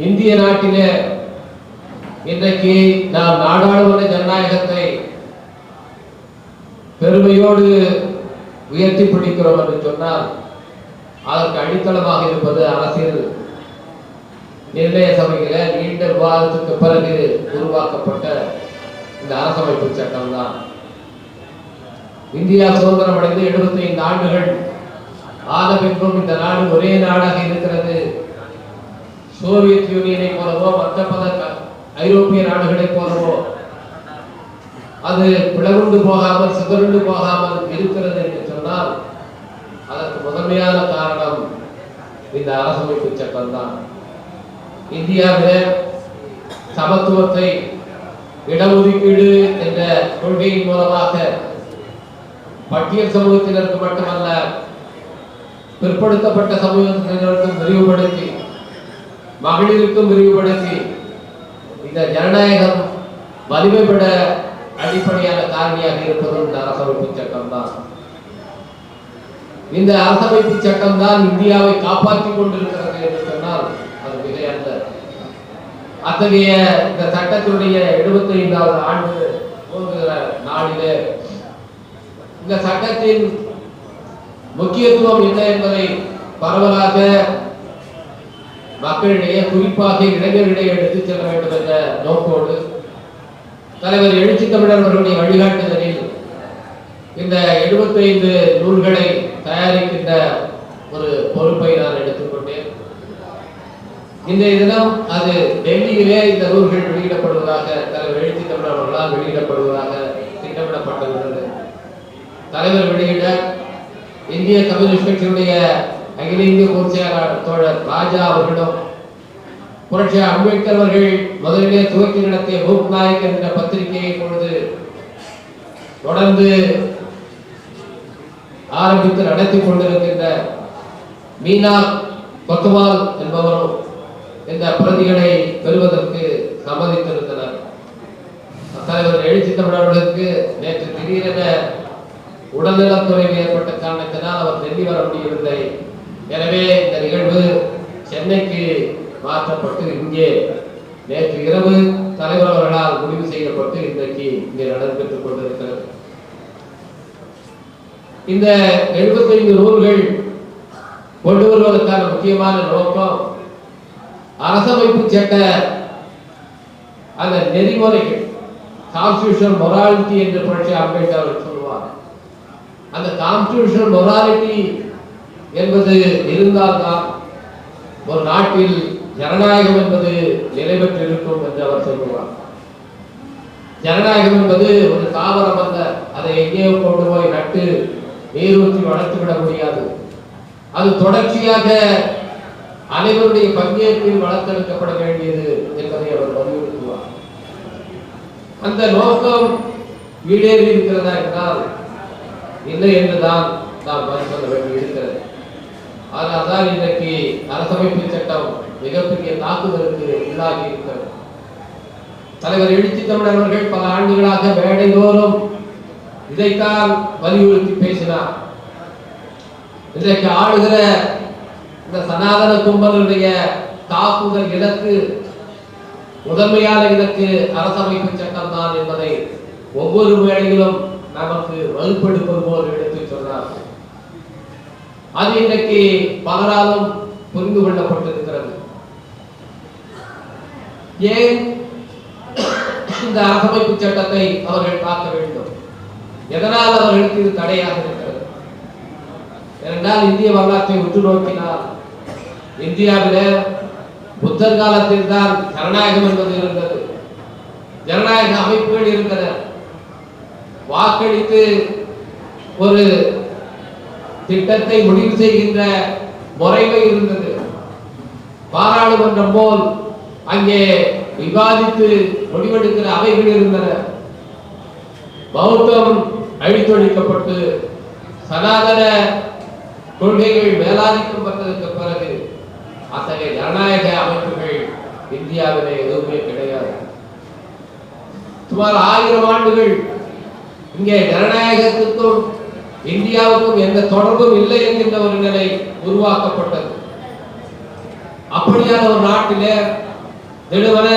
இந்திய நாட்டிலே இன்றைக்கு நாம் நாடாளுமன்ற ஜனநாயகத்தை பெருமையோடு உயர்த்தி பிடிக்கிறோம் என்று சொன்னால் அதற்கு அடித்தளமாக இருப்பது அரசியல் நிர்ணய சபையில நீண்ட விவாதத்துக்கு பிறகு உருவாக்கப்பட்ட இந்த அரசமைப்பு சட்டம் தான் இந்தியா சுதந்திரம் அடைந்து 75 ஆண்டுகள் ஆன பின்பும் இந்த நாடு ஒரே நாடாக இருக்கிறது. சோவியத் யூனியனை போலவோ மற்ற பல ஐரோப்பிய நாடுகளைப் போலவோ அது பிளவுண்டு போகாமல் சிதறுண்டு போகாமல் இருக்கிறது என்று சொன்னால் அதற்கு முதன்மையான காரணம் இந்த அரசமைப்பு சட்டம் தான் இந்தியாவிலே சமத்துவத்தை இடஒதுக்கீடு என்ற கொள்கையின் மூலமாக பட்டியல் சமூகத்தினருக்கு மட்டுமல்ல பிற்படுத்தப்பட்ட சமூகத்தினருக்கும் விரிவுபடுத்தி மகளிருக்கும் விரிவுபடுத்தி இந்த ஜனநாயகம் வலிமைப்பட அடிப்படையான காரணியாக இருப்பதும் இந்த அரசமைப்பு சட்டம் தான் இந்த அரசமைப்பு சட்டம் தான் இந்தியாவை காப்பாற்றிக் கொண்டிருக்கிறது என்று சொன்னால் அது மிகையல்ல. அத்தகைய இந்த சட்டத்தினுடைய 75வது ஆண்டு துவங்குகிற நாளிலே இந்த சட்டத்தின் முக்கியத்துவம் என்ன என்பதை பரவலாக மக்களிடையே குறிப்பாக இளைஞர்களிடையே எடுத்து செல்ல வேண்டும் என்ற நோக்கோடு தலைவர் எழுச்சி தமிழர் அவர்களுடைய வழிகாட்டுதலில் இந்த 75 நூல்களை தயாரிக்கின்ற ஒரு பொறுப்பை நான் எடுத்துக்கொண்டேன். இன்றைய தினம் அது டெல்லியிலே இந்த நூல்கள் வெளியிடப்படுவதாக தலைவர் எழுச்சி தமிழர் அவர்களால் வெளியிடப்படுவதாக திட்டமிடப்பட்டிருந்தது. தலைவர் வெளியிட இந்திய கம்யூனிஸ்ட் கட்சியினுடைய அகில இந்திய பொதுச் செயலாளர் தோழர் ராஜா அவர்களும் புரட்சி அம்பேத்கர் அவர்கள் முதலிலே துவக்கி நடத்திய மூக் நாயக் என்ற பத்திரிகையை இப்பொழுது தொடர்ந்து ஆரம்பித்து நடத்தி கொண்டிருக்கின்ற மீனா கொத்துவால் என்பவரும் இந்த பிரதிகளை பெறுவதற்கு சம்மதித்திருந்தனர். தலைவர் எழுச்சி தமிழர்களுக்கு நேற்று திடீரென உடல்நலக்குறைவு ஏற்பட்ட காரணத்தினால் அவர் டெல்லி வர முடியவில்லை எனவே இந்த நிகழ்வு சென்னைக்கு மாற்றப்பட்டு இங்கே நேற்று இரவு தலைவர் அவர்களால் முடிவு செய்யப்பட்டு இன்றைக்கு இங்கே நடைபெற்றுக் கொண்டிருக்கிறது. இந்த 75 நூல்கள் கொண்டு வருவதற்கான முக்கியமான நோக்கம் அரசமைப்பு சட்ட அந்த நெறிமுறைகள் கான்ஸ்டியூஷன் மொராலிட்டி என்று புரட்சி அம்பேத்கர் அவர்கள் சொல்லுவார் அந்த கான்ஸ்டியூஷன் மொராலிட்டி என்பது இருந்தால்தான் ஒரு நாட்டில் ஜனநாயகம் என்பது நிலை பெற்றிருக்கும் என்று அவர் சொல்லுவார். ஜனநாயகம் என்பது ஒரு தாவரம் அல்ல. அதை எங்கேயோ கொண்டு போய் நட்டு நீர் ஊற்றி வளர்த்து விட முடியாது. அது தொடர்ச்சியாக அனைவருடைய பங்கேற்பில் வளர்த்தெடுக்கப்பட வேண்டியது என்பதை அவர் வலியுறுத்துவார். அந்த நோக்கம் ஈடேறி இருக்கிறதா என்றால் இல்லை என்றுதான் நாம் பதில் சொல்ல வேண்டி இருக்கிறது ஆனால் தான் இன்றைக்கு அரசமைப்பு சட்டம் மிகப்பெரிய தாக்குதலுக்கு உள்ளாகி இருக்கிறது. தலைவர் எழுச்சி தமிழர் அவர்கள் பல ஆண்டுகளாக மேடைதோறும் இதைத்தான் வலியுறுத்தி பேசினார். இன்றைக்கு ஆளுகிற இந்த சனாதன கும்பலுடைய தாக்குதல் இலக்கு முதன்மையான இலக்கு அரசமைப்பு சட்டம் தான் என்பதை ஒவ்வொரு வேளையிலும் நமக்கு வலுப்படுப்பது போல் எடுத்து சொன்னார்கள். அது இன்றைக்கு பலராலும் புரிந்து கொள்ளப்பட்டிருக்கிறது. ஏன் இந்த அரசமைப்பு சட்டத்தை அவர்கள் பார்க்க வேண்டும்? எதனால் அவர்களுக்கு இது தடையாக இருக்கிறது? ஏனென்றால் இந்திய வரலாற்றை உற்று நோக்கினால் இந்தியாவிலே புத்தர் காலத்தில் தான் ஜனநாயகம் என்பது இருந்தது. ஜனநாயக அமைப்புகள் இருந்தன. வாக்களித்து ஒரு திட்டத்தை முடிவு செய்கின்ற முறைமை இருந்தது. பாராளுமன்றம் போல் அங்கே விவாதித்து முடிவெடுக்கிற அவைகள் இருந்தன. பௌத்தம் அழித்தொழிக்கப்பட்டு சனாதன கொள்கைகள் மேலாதிக்கம் பெற்றதற்கு பிறகு அத்தகைய ஜனநாயக அமைப்புகள் இந்தியாவிலே எதுவுமே கிடையாது. சுமார் ஆயிரம் ஆண்டுகள் இங்கே ஜனநாயகத்துக்கும் இந்தியாவுக்கும் எந்த தொடர்பும் இல்லை என்கின்ற ஒரு நிலை உருவாக்கப்பட்டது. அப்படியான ஒரு நாட்டிலே திடுவன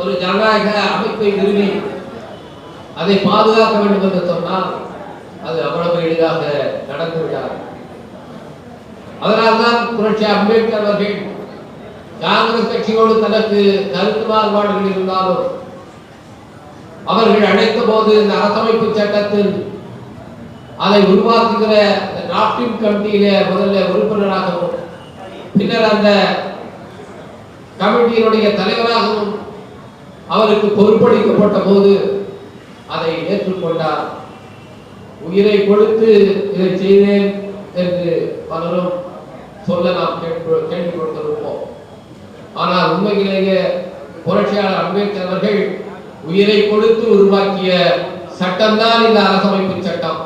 ஒரு ஜனநாயக அமைப்பை நிறுவி அதை பாதுகாக்க வேண்டும் என்று சொன்னால் அது அவ்வளவு எளிதாக நடந்து அதனால்தான் புரட்சி அம்பேத்கர் அவர்கள் காங்கிரஸ் கட்சியோடு தனக்கு கருத்து மாறுபாடுகள் இருந்தாலும் அவர்கள் அழைத்த போது இந்த அரசமைப்பு சட்டத்தில் அதை உருவாக்குகிற டிராப்டிங் கமிட்டியிலே முதல்ல உறுப்பினராகவும் பின்னர் அந்த கமிட்டியினுடைய தலைவராகவும் அவருக்கு பொறுப்பளிக்கப்பட்ட போது அதை ஏற்றுக்கொண்டார். உயிரை கொடுத்து இதை செய்தேன் என்று பலரும் சொல்ல நாம் கேள்வி கொடுத்திருப்போம் ஆனால் உண்மையிலேயே புரட்சியாளர் அம்பேத்கர் அவர்கள் உயிரை கொடுத்து உருவாக்கிய சட்டம்தான் இந்த அரசமைப்பு சட்டம்.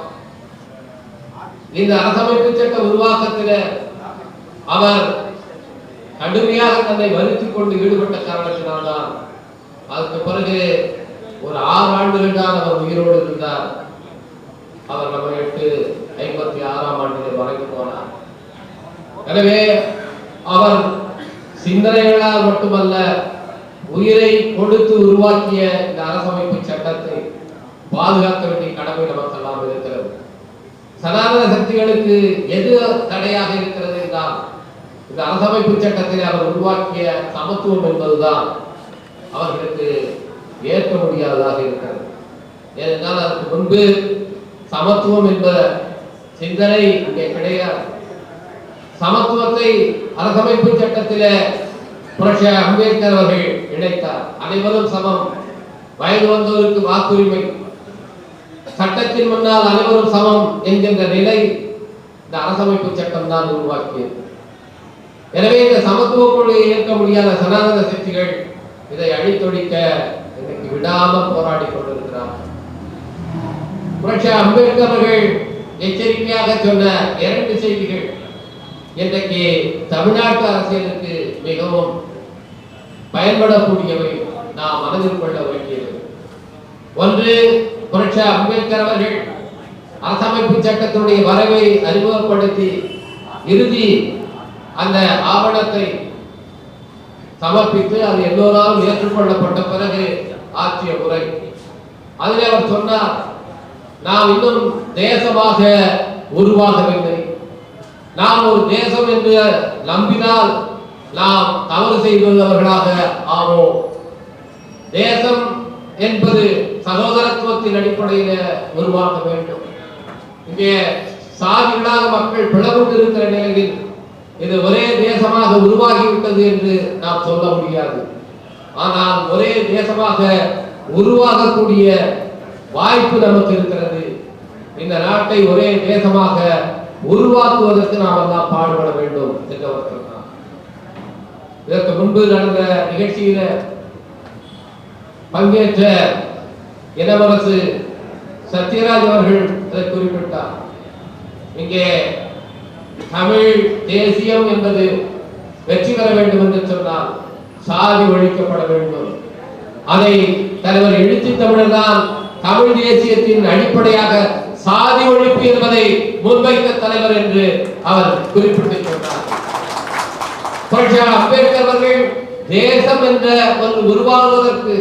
இந்த அரசமைப்பு சட்ட உருவாக்கத்தில் அவர் கடுமையாக தன்னை வருத்திக் கொண்டு ஈடுபட்ட காரணத்தினால்தான் அதுக்கு பிறகு ஒரு ஆறு ஆண்டுகள் தான் அவர் உயிரோடு இருந்தார். அவர் நம்ம எட்டு ஐம்பத்தி ஆறாம் ஆண்டிலே மறைந்து போனார். எனவே அவர் சிந்தனைகளால் மட்டுமல்ல உயிரை கொடுத்து உருவாக்கிய இந்த அரசமைப்பு சட்டத்தை பாதுகாக்க வேண்டிய கடமை நமக்கு எல்லாம் இருக்கிறது. சனாதன சக்திகளுக்கு எது தடையாக இருக்கிறது என்றால் இந்த அரசமைப்பு சட்டத்தில் அவர் உருவாக்கிய சமத்துவம் என்பதுதான் அவர்களுக்கு ஏற்க முடியாததாக இருக்கிறது. ஏனென்றால் அதற்கு முன்பு சமத்துவம் என்ற சிந்தனை இங்கே கிடையாது. சமத்துவத்தை அரசமைப்பு சட்டத்தில புரட்சி அம்பேத்கர் அவர்கள் இணைத்தார். அனைவரும் சமம். வயது வந்தோருக்கு வாக்குரிமை. சட்டத்தின் முன்னால் அனைவரும் சமம் என்கின்ற நிலை இந்த அரசமைப்பு சட்டம் தான் உருவாக்கியது. எனவே இந்த சமத்துவ கொள்கையை ஏற்க முடியாத சனாதன சக்திகள் இதை அழித்தொழிக்க இன்னைக்கு விடாம போராடி கொண்டிருக்கிறார் புரட்சி அம்பேத்கர் அவர்கள் எச்சரிக்கையாக சொன்ன இரண்டு செய்திகள். இன்றைக்கு தமிழ்நாட்டு அரசியலுக்கு மிகவும் பயன்படக்கூடியவை நாம் மனதில் கொள்ள வேண்டியது ஒன்று புரட்சி அம்பேத்கர் அவர்கள் அரசமைப்பு சட்டத்தினுடைய வரவை அறிமுகப்படுத்தி இறுதி அந்த ஆவணத்தை சமர்ப்பித்து அது எல்லோராலும் ஏற்றுக்கொள்ளப்பட்ட பிறகு ஆற்றிய முறை அதில் அவர் சொன்னார் நாம் இன்னும் தேசமாக உருவாக வேண்டும். நாம் ஒரு தேசம் என்று நம்பினால் நாம் தவறு செய்துள்ளவர்களாக ஆவோம். தேசம் என்பது சகோதரத்துவத்தின் அடிப்படையில் உருவாக்க வேண்டும். இங்கே சாதிகளாக மக்கள் பிளவுண்டு இருக்கிற நிலையில் இது ஒரே தேசமாக உருவாகிவிட்டது என்று நாம் சொல்ல முடியாது. ஆனால் ஒரே தேசமாக உருவாகக்கூடிய வாய்ப்பு நமக்கு இருக்கிறது. இந்த நாட்டை ஒரே தேசமாக உருவாக்குவதற்கு நாம் எல்லாம் பாடுபட வேண்டும் என்று அவர் சொன்னார் இதற்கு முன்பு நடந்த நிகழ்ச்சியில பங்கேற்ற இளவரசு சத்யராஜ் அவர்கள் அதை குறிப்பிட்டார். இங்கே தமிழ் தேசியம் என்பது வெற்றி பெற வேண்டும் என்று சொன்னால் சாதி ஒழிக்கப்பட வேண்டும். அதை தலைவர் எழுத்து தமிழர் தான் தமிழ் தேசியத்தின் அடிப்படையாக சாதி ஒழிப்பு என்பதை முன்வைத்த தலைவர் என்று அவர் குறிப்பிட்டு சொன்னார் புரட்சியாளர் அம்பேத்கர் அவர்கள் தேசம் என்ற ஒன்று உருவாகுவதற்கு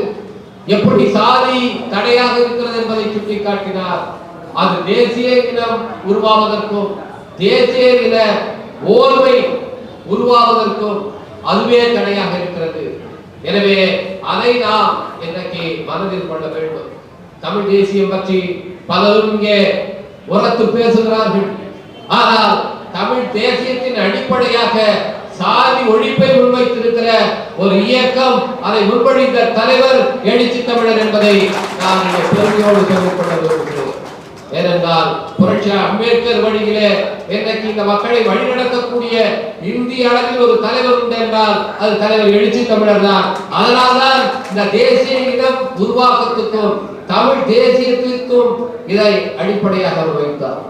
எப்படி சாதி தடையாக இருக்கிறது என்பதை சுட்டிக்காட்டினார். அது தேசிய இனம் உருவாவதற்கும் தேசிய இன ஓர்மை உருவாவதற்கும் அதுவே தடையாக இருக்கிறது. எனவே அதை நாம் இன்னைக்கு மனதில் கொள்ள வேண்டும். தமிழ் தேசியம் பற்றி பலரும் இங்கே உரத்து பேசுகிறார்கள். ஆனால் தமிழ் தேசியத்தின் அடிப்படையாக சாதி ஒழிப்பை முன்வைத்திருக்கிற ஒரு இயக்கம் அதை முன்மொழிந்த தலைவர் எழுச்சி தமிழர் என்பதை நான் பெருமையோடு சொல்லிக் விரும்புகிறேன். ஏனென்றால் புரட்சி அம்பேத்கர் வழியிலே இன்றைக்கு இந்த மக்களை வழிநடத்தக்கூடிய இந்திய அளவில் ஒரு தலைவர் உண்டு என்றால் அது தலைவர் எழுச்சி தமிழர் தான். அதனால்தான் இந்த தேசிய இனம் உருவாக்கத்துக்கும் தமிழ் தேசியத்திற்கும் இதை அடிப்படையாக அவர் வைத்தார்.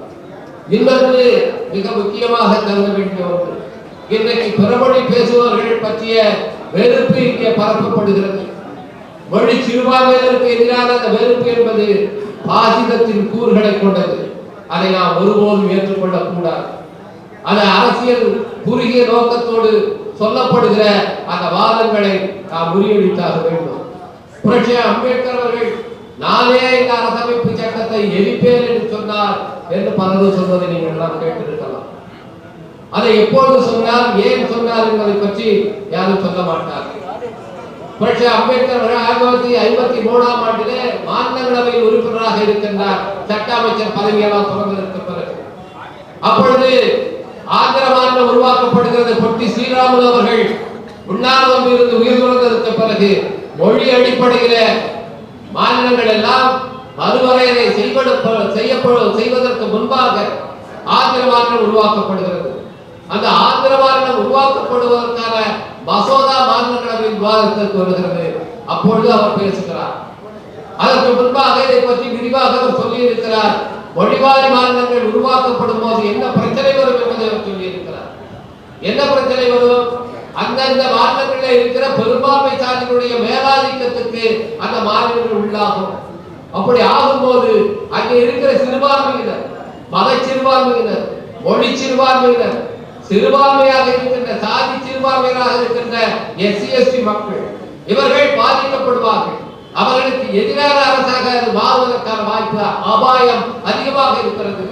இன்னொன்று மிக முக்கியமாக கருத வேண்டிய ஒன்று. இன்றைக்கு பிறமொழி பேசுபவர்கள் பற்றிய வெறுப்பு இங்கே பரப்பப்படுகிறது. மொழி சிறுபான்மையினருக்கு எதிரான அந்த வெறுப்பு என்பது பாசிதத்தின் கூறுகளை கொண்டது. அதை நாம் ஒருபோதும் ஏற்றுக்கொள்ளக் கூடாது அது அரசியல் குறுகிய நோக்கத்தோடு சொல்லப்படுகிற அந்த வாதங்களை நாம் முறியடித்தாக வேண்டும். புரட்சி அம்பேத்கர் அவர்கள் நானே இந்த அரசமைப்பு சட்டத்தை எரிப்பேன் என்று சொன்னார் என்று பலரும் சொல்வதை நீங்கள் எல்லாம் கேட்டிருக்கலாம். அதை எப்போது சொன்னார் ஏன் சொன்னார் என்பதை பற்றி யாரும் சொல்ல மாட்டார். புரட்சி அம்பேத்கர் ஆயிரத்தி தொள்ளாயிரத்தி ஐம்பத்தி மூணாம் ஆண்டிலே மாநிலங்களவையில் உறுப்பினராக இருக்கின்றார். சட்ட அமைச்சர் பதவியெல்லாம் தொடர்ந்ததற்கு பிறகு. அப்பொழுது ஆந்திர மாநிலம் உருவாக்கப்படுகிறது பொட்டி ஸ்ரீராமுலு அவர்கள் உண்ணாவிலிருந்து உயிர் துறந்ததற்கு பிறகு மொழி அடிப்படையில மாநிலங்கள் எல்லாம் மறுவரையறை செய்வட செய்யப்படும் செய்வதற்கு முன்பாக ஆந்திர மாநிலம் உருவாக்கப்படுகிறது. அந்த ஆந்திர மாநிலம் உருவாக்கப்படுவதற்கான மசோதா மாநிலங்களவையில் விவாதத்திற்கு வருகிறது. அப்பொழுது அவர் பேசுகிறார். அதற்கு முன்பாக இதை பற்றி விரிவாக அவர் சொல்லியிருக்கிறார். மொழிவாரி மாநிலங்கள் உருவாக்கப்படும் போது என்ன பிரச்சனை வரும் என்பதை அவர் சொல்லியிருக்கிறார். என்ன பிரச்சனை வரும்? அந்தந்த மாநிலங்களில் இருக்கிற பெரும்பான்மை சாதிகளுடைய மேலாதிக்கத்துக்கு அந்த மாநிலங்கள் உள்ளாகும். அப்படி ஆகும்போது அங்கே இருக்கிற சிறுபான்மையினர் மத சிறுபான்மையினர் மொழி சிறுபான்மையினர் சிறுபான்மையாக இருக்கின்ற சாதி சிறுபான்மையாக இருக்கின்ற எஸ்சி எஸ்டி மக்கள் இவர்கள் பாதிக்கப்படுவார்கள். அவர்களுக்கு எதிரான அரசாக மாறுவதற்கான வாய்ப்பு அபாயம் அதிகமாக இருக்கிறது.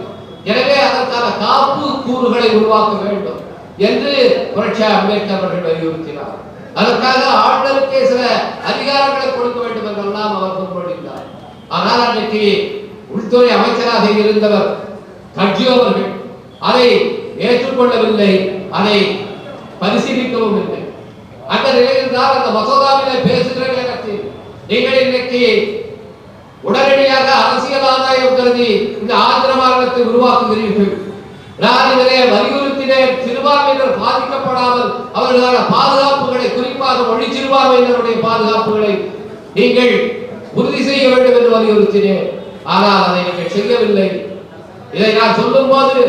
எனவே அதற்கான காப்பு கூறுகளை உருவாக்க வேண்டும். என்று புரட்சி அம்பேத்கர் அவர்கள் வலியுறுத்தினார். அதற்காக ஆளுநருக்கே சில அதிகாரங்களை கொடுக்க வேண்டும் என்றெல்லாம் அவர் முன்மொழிந்தார் ஆனால் அன்றைக்கு உள்துறை அமைச்சராக இருந்தவர் கட்சியோ அவர்கள் அதை ஏற்றுக்கொள்ளவில்லை அதை பரிசீலிக்கவும் இல்லை. அந்த நிலையில் தான் அந்த மசோதாவிலே பேசுகிற நேரத்தில் நீங்கள் இன்றைக்கு உடனடியாக அரசியல் ஆதாயம் கருதி இந்த ஆந்திர மாநிலத்தை உருவாக்குகிறீர்கள். நான் இதிலே வலியுறுத்தினேன் சிறுபான்மையினர் பாதிக்கப்படாமல் அவர்களான பாதுகாப்புகளை குறிப்பாக மொழி சிறுபான்மையினருடைய பாதுகாப்புகளை நீங்கள் உறுதி செய்ய வேண்டும் என்று வலியுறுத்தினேன். ஆனால் அதை நீங்கள் செய்யவில்லை. இதை நான் சொல்லும் போது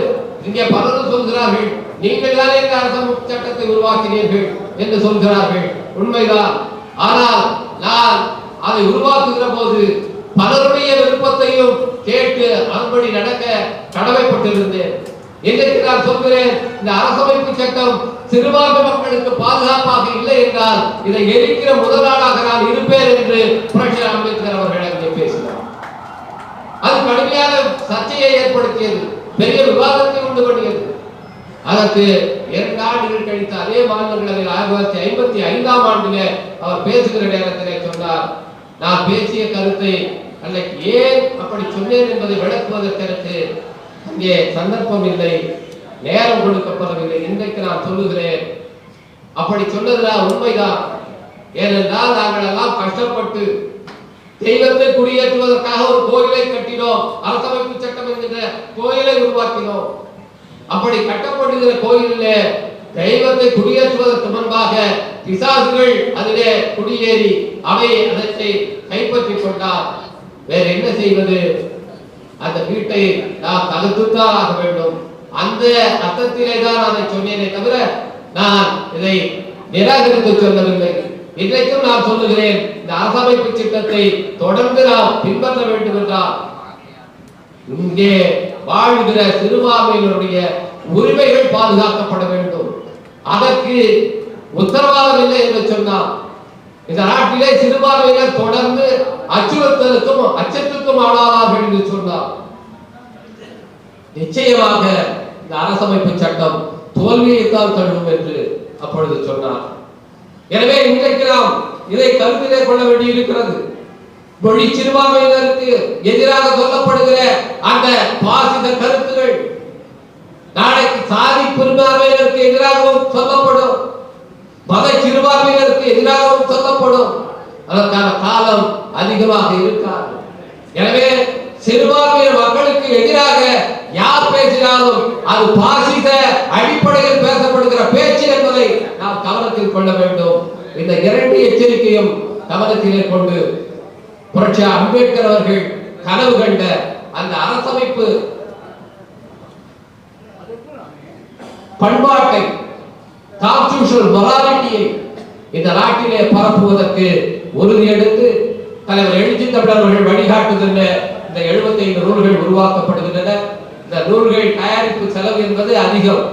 இங்கே பலரும் சொல்கிறார்கள் நீங்கள் தானே இந்த அரசமைப்பு சட்டத்தை உருவாக்கினீர்கள் என்று சொல்கிறார்கள். உண்மைதான். ஆனால் நான் அதை உருவாக்குகிற போது பலருடைய விருப்பத்தையும் கேட்டு அன்படி நடக்க கடமைப்பட்டிருந்தேன். இன்றைக்கு நான் சொல்கிறேன் இந்த அரசமைப்பு சட்டம் சிறுபான்மை மக்களுக்கு பாதுகாப்பாக இல்லை என்றால் இதை எரிக்கிற முதலாளாக நான் இருப்பேன் என்று புரட்சி அம்பேத்கர் அவர்கள் அங்கே பேசினார். அது கடுமையான சர்ச்சையை ஏற்படுத்தியது பெரிய விவாதத்தை உண்டு பண்ணியது. அதற்கு இரண்டு ஆண்டுகள் கழித்து அதே மாநிலங்களவையில் ஆயிரத்தி தொள்ளாயிரத்தி ஐம்பத்தி ஐந்தாம் ஆண்டிலே அவர் பேசுகிற நேரத்திலே சொன்னார் நான் பேசிய கருத்தை அன்னைக்கு ஏன் அப்படி சொன்னேன் என்பதை விளக்குவதற்கு அங்கே சந்தர்ப்பம் இல்லை நேரம் கொடுக்கப்படவில்லை இன்றைக்கு நான் சொல்லுகிறேன். அப்படி சொன்னதுதான் உண்மைதான். ஏனென்றால் நாங்கள் எல்லாம் கஷ்டப்பட்டு தெய்வத்தை குடியேற்றுவதற்காக ஒரு கோயிலை கட்டினோம் அரசமைப்பு சட்டம் என்கின்ற கோயிலை உருவாக்கினோம். அப்படி கட்டப்படுகிற கோயிலில் தெய்வத்தை குடியேற்றுவதற்கு முன்பாக பிசாசுகள் அதிலே குடியேறி அவை அதத்தை கைப்பற்றிக் கொண்டார். வேற என்ன செய்வது? அந்த வீட்டை நாம் தகுத்துத்தான் ஆக வேண்டும். அந்த அர்த்தத்திலே தான் அதை சொன்னேனே தவிர நான் இதை நிராகரித்து சொல்லவில்லை. இன்றைக்கும் நான் சொல்லுகிறேன் இந்த அரசமைப்பு திட்டத்தை தொடர்ந்து நாம் பின்பற்ற வேண்டும் என்றால் இங்கே வாழ்கிற சிறுபான்மையினருடைய உரிமைகள் பாதுகாக்கப்பட வேண்டும். அதற்கு உத்தரவாதம் இல்லை என்று சொன்னால் இந்த நாட்டிலே சிறுபான்மையினர் தொடர்ந்து அச்சுறுத்தலுக்கும் அச்சத்துக்கும் ஆளாவார்கள் என்று சொன்னார். நிச்சயமாக இந்த அரசமைப்பு சட்டம் தோல்வியைத்தான் தழுவும் என்று அப்பொழுது சொன்னார். எனவே இன்றைக்கு நாம் இதை கருத்திலே கொள்ள வேண்டியிருக்கிறது. மொழி சிறுபான்மையினருக்கு எதிராக சொல்லப்படுகிற அந்த பாசித கருத்துகள் நாளைக்கு சாதி பெரும்பான்மையினருக்கு எதிராகவும் சொல்லப்படும். மத சிறுபான்மையினருக்கு எதிராகவும் சொல்லப்படும். அதற்கான காலம் அதிகமாக இருக்காது. எனவே சிறுபான்மையின மக்களுக்கு எதிராக யார் பேசினாலும் அது பாசித அடிப்படையில் பேசப்படுகிற பேச்சு என்பதை நாம் கவனத்தில் கொள்ள வேண்டும். இந்த இரண்டு எச்சரிக்கையும் கவனத்திலே கொண்டு புரட்சி அம்பேத்கர் அவர்கள் கனவு கண்ட அந்த அரசமைப்பு பண்பாட்டை கான்ஸ்டிடியூஷனல் மொராலிட்டியை இந்த நாட்டிலே பரப்புவதற்கு உறுதி எடுத்து தலைவர் எழுச்சி அவர்கள் வழிகாட்டுகின்ற இந்த 75 நூல்கள் உருவாக்கப்படுகின்றன. இந்த நூல்கள் தயாரிப்பு செலவு என்பது அதிகம்.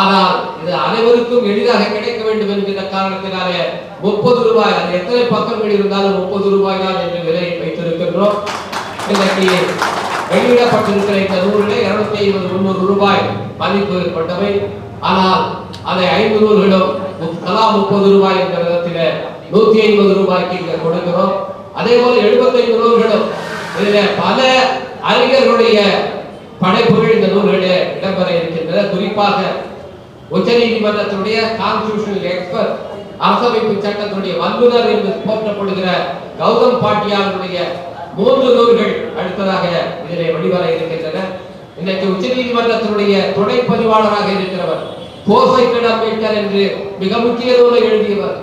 ஆனால் இது அனைவருக்கும் எளிதாக கிடைக்க வேண்டும் என்கிற காரணத்தினாலே முப்பது ரூபாய் அது எத்தனை பக்கங்கள் இருந்தாலும் முப்பது ரூபாய் தான் என்று விலை வைத்திருக்கின்றோம். இன்றைக்கு வெளியிடப்பட்டிருக்கிற இந்த நூலிலே இருநூத்தி ஐம்பது முன்னூறு ரூபாய் மதிப்பு கொண்டவை. ஆனால் அதை ஐம்பது நூல்களும் தலா முப்பது ரூபாய் என்ற விதத்தில நூத்தி ஐம்பது ரூபாய்க்கு இங்க கொடுக்கிறோம். அதே போல எழுபத்தைந்து நூல்களும். இதுல பல அறிஞர்களுடைய படைப்புகள் இந்த நூல்களிலே இடம்பெற இருக்கின்றன. குறிப்பாக உச்ச நீதிமன்றத்தினுடைய கான்ஸ்டியூஷனல் எக்ஸ்பர்ட் அரசமைப்பு சட்டத்தினுடைய வல்லுநர் என்று போற்றப்படுகிற கௌதம் பாட்டியாருடைய மூன்று நூல்கள் அடுத்ததாக இதிலே வெளிவர இருக்கின்றன. இன்றைக்கு உச்ச நீதிமன்றத்தினுடைய துணை பதிவாளராக இருக்கிறவர் கோசைக்கட் அம்பேத்கர் என்று மிக முக்கிய நூலை எழுதியவர்.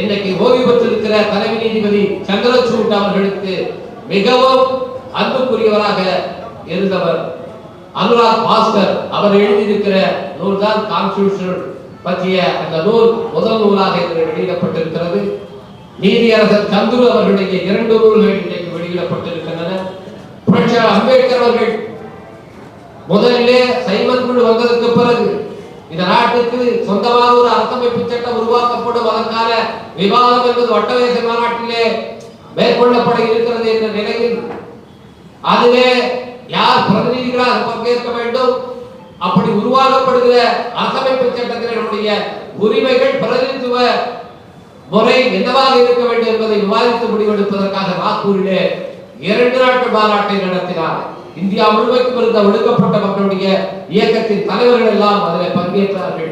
இன்னைக்கு ஓய்வு பெற்றிருக்கிற தலைமை நீதிபதி சந்திரசூட் அவர்களுக்கு மிகவும் அன்புக்குரியவராக இருந்தவர் அனுராக் பாஸ்கர். அவர் எழுதியிருக்கிற நூல் தான் கான்ஸ்டியூஷன் பற்றிய அந்த நூல் முதல் நூலாக இன்று வெளியிடப்பட்டிருக்கிறது. நீதியரசர் சந்துரு அவர்களுடைய இரண்டு நூல்கள் இன்றைக்கு வெளியிடப்பட்டிருக்கின்றன. புரட்சியாளர் அம்பேத்கர் அவர்கள் முதலிலே சைமன் குழு வந்ததற்கு பிறகு இந்த நாட்டுக்கு சொந்தமாக ஒரு அரசமைப்பு சட்டம் உருவாக்கப்படும் அதற்கான விவாதம் என்பது வட்டவேச மாநாட்டிலே மேற்கொள்ளப்பட இருக்கிறது என்ற நிலையில் அதுவே யார் பிரதிநிதிகளாக பங்கேற்க வேண்டும்? அப்படி உருவாக்கப்படுகிற அரசமைப்பு சட்டத்தினுடைய உரிமைகள் பிரதிநிதித்துவ முறை என்னவாக இருக்க வேண்டும் என்பதை விவாதித்து முடிவெடுப்பதற்காக நாக்பூரிலே இரண்டு நாட்டு மாநாட்டை நடத்தினார். இந்தியா முழுமைக்கும் இருந்த ஒடுக்கப்பட்ட மக்களுடைய இயக்கத்தின் தலைவர்கள் எல்லாம் அதில் பங்கேற்றார்கள்.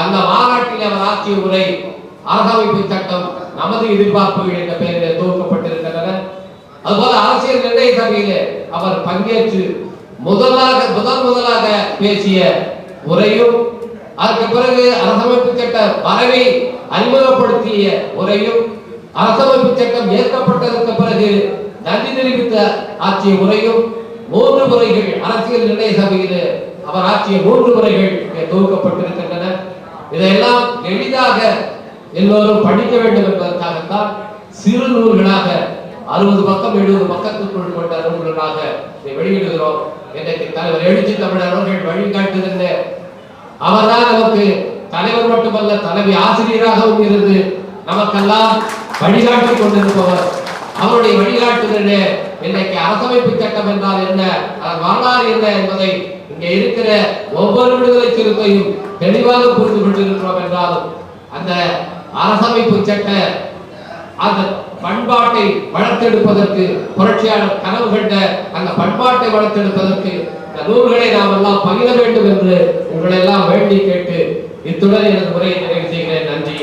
அந்த மாநாட்டில் அவர் ஆற்றிய உரை அரசமைப்பு சட்டம் நமது எதிர்பார்ப்புகள் என்ற பெயரில் தொகுக்கப்பட்டிருக்கின்றன. அதுபோல அரசியல் நிர்ணய சபையிலே அவர் பங்கேற்று முதலாக முதல் முதலாக பேசிய உரையும் அதற்கு பிறகு அரசமைப்பு சட்ட வரவை அறிமுகப்படுத்திய உரையும் அரசமைப்பு சட்டம் ஏற்கப்பட்டதற்கு பிறகு நன்றி தெரிவித்த ஆற்றிய உரையும் மூன்று முறைகள் அரசியல் நிர்ணய சபையில் அவர் ஆற்றிய மூன்று முறைகள் இங்கே தொகுக்கப்பட்டிருக்கின்றன. இதையெல்லாம் எளிதாக எல்லோரும் படிக்க வேண்டும் என்பதற்காகத்தான் சிறு நூல்களாக அறுபது பக்கம் எழுபது பக்கத்துக்குள் கொண்ட நூல்களாக இதை வெளியிடுகிறோம். இன்றைக்கு தலைவர் எழுச்சி தமிழர் அவர்கள் வழிகாட்டுகின்ற அவர்தான் நமக்கு தலைவர் மட்டுமல்ல தலைமை ஆசிரியராகவும் இருந்து நமக்கெல்லாம் வழிகாட்டி கொண்டிருப்பவர். அவருடைய வழிகாட்டுகின்ற இன்றைக்கு அரசமைப்பு சட்டம் என்றால் என்ன? அதன் வரலாறு என்ன என்பதை இங்கே இருக்கிற ஒவ்வொரு விடுதலை சிறுத்தையும் தெளிவாக புரிந்து கொண்டிருக்கிறோம் என்றாலும் அந்த அரசமைப்பு சட்ட அந்த பண்பாட்டை வளர்த்தெடுப்பதற்கு புரட்சியாளர் கனவு கண்ட அந்த பண்பாட்டை வளர்த்தெடுப்பதற்கு இந்த நூல்களை நாம் எல்லாம் பகிர வேண்டும் என்று உங்களை எல்லாம் வேண்டி கேட்டு இத்துடன் எனது உரையை நிறைவு செய்கிறேன். நன்றி.